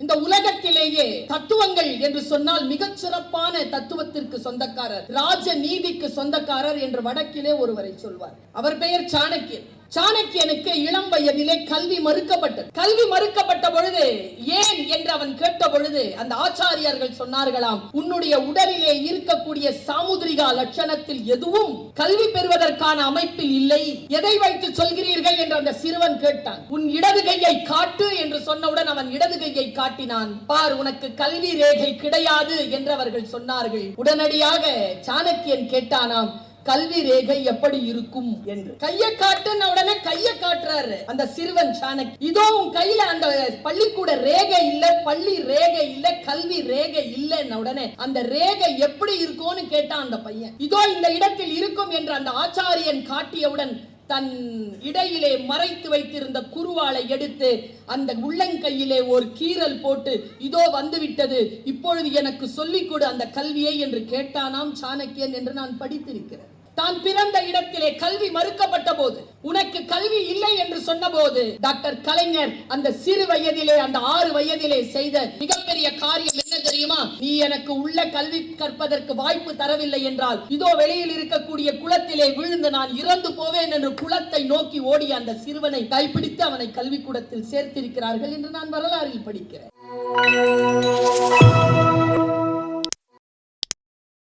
இந்த உலகத்திலேயே தத்துவங்கள் என்று சொன்னால் மிகச் சிறப்பான தத்துவத்திற்கு சொந்தக்காரர் ராஜ நீதிக்கு சொந்தக்காரர் என்று வடக்கிலே ஒருவரை சொல்வார். அவர் பெயர் சாணக்கியன் சாணக்கியனுக்கு இளம் வயதிலே கல்வி மறுக்கப்பட்டது. கல்வி மறுக்கப்பட்ட பொழுது ஏன் என்று அவன் கேட்ட பொழுது அந்த ஆச்சாரியர்கள் சொன்னார்களாம் உன்னுடைய உடலிலே இருக்கக்கூடிய சாமுதிரிகா லட்சணத்தில் எதுவும் கல்வி பெறுவதற்கான அமைப்பில் இல்லை. எதை வைத்து சொல்கிறீர்கள்? என்று அந்த சிறுவன் கேட்டான். உன் இடது கையை காட்டு என்று சொன்னவுடன் அவன் இடது கையை காட்டினான். பார் உனக்கு கல்வி ரேகை கிடையாது என்று அவர்கள் சொன்னார்கள். உடனடியாக சாணக்கியன் கேட்டானாம் கல்வி ரேகை எப்படி இருக்கும் என்று. கைய காட்டுன உடனே கைய காட்டுறாரு அந்த சிறுவன் சாணக். இதோ உன் கையில அந்த பள்ளிக்கூட ரேகை இல்ல பள்ளி ரேகை இல்ல கல்வி ரேகை இல்லைன்ன உடனே அந்த ரேகை எப்படி இருக்கும்னு கேட்டான் அந்த பையன். இதோ இந்த இடத்தில் இருக்கும் என்று அந்த ஆச்சாரியன் காட்டியவுடன் தன் இடையிலே மறைத்து வைத்திருந்த குருவாளை எடுத்து அந்த உள்ளங்கையிலே ஒரு கீறல் போட்டு இதோ வந்துவிட்டது. இப்பொழுது எனக்கு சொல்லிக் கொடு அந்த கல்வியை என்று கேட்டானாம் சாணக்கியன் என்று நான் படித்திருக்கிறேன். தான் பிறந்த இடத்திலே கல்வி மறுக்கப்பட்ட போது உனக்கு கல்வி இல்லை என்று சொன்னபோது டாக்டர் கலைஞர் அந்த சிறு வயதிலே அந்த ஆறு வயதிலே செய்த மிகப்பெரிய காரியம் தெரியுமா? நீ எனக்கு உள்ள கல்வி கற்பதற்கு வாய்ப்பு தரவில்லை என்றால் இதோ வெளியில் இருக்கக்கூடிய குளத்திலே விழுந்து நான் இறந்து போவேன் என்று குளத்தை நோக்கி ஓடிய அந்த சிறுவனை கைப்பிடித்து அவனை கல்விக்கூடத்தில் சேர்த்திருக்கிறார்கள் என்று நான் வரலாறில் படிக்கிறேன்.